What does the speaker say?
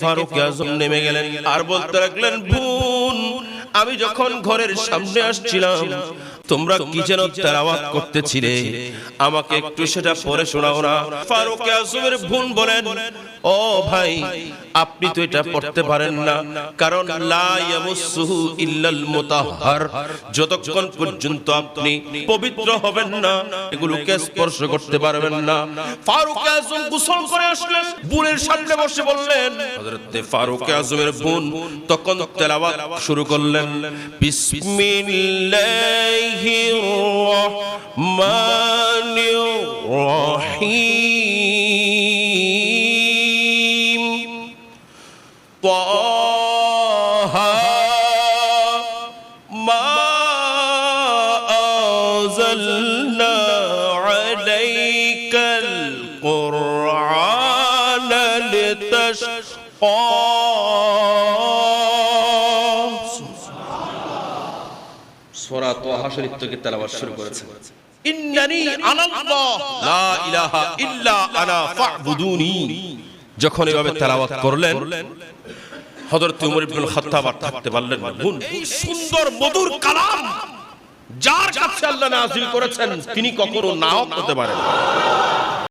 ফারুক আজম নেমে গেলেন আর বলতে লাগলেন বোন আমি যখন ঘরের সামনে আসছিলাম তোমরা কি যেন তেলাওয়াত করতেছিলে? আমাকে একটু সেটা পড়ে শোনাও না। ফারুক আজমের বোন বলেন ও ভাই আপনি তো এটা পড়তে পারেন না। কারণ লা ইয়ামুসসুহু ইল্লাল মুতাহহার যতক্ষণ পর্যন্ত আপনি পবিত্র হবেন না এগুলোকে স্পর্শ করতে পারবেন না। ফারুক আজম গোসল করে আসলেন বোনের সামনে বসে বললেন হযরত ফারুক আজমের বোন তখন তেলাওয়াত শুরু করলেন। বিসমিল্লাহির الله الرحمن الرحيم. طه ما أنزلنا عليك القرآن لتشقى. সোরা তোহা শরীফ থেকে তেলাওয়াত শুরু ইন্নানি আনাল্লাহ। লা ইলাহা ইল্লা আনা ফা'বুদুনি। যখন এভাবে তেলাওয়াত করলেন হযরত উমর ইবনে খাত্তাব আর থাকতে পারলেন না। এই সুন্দর মধুর কালাম যার কাছে আল্লাহ নাযিল করেছেন তিনি কখনো নাও হতে পারেন না।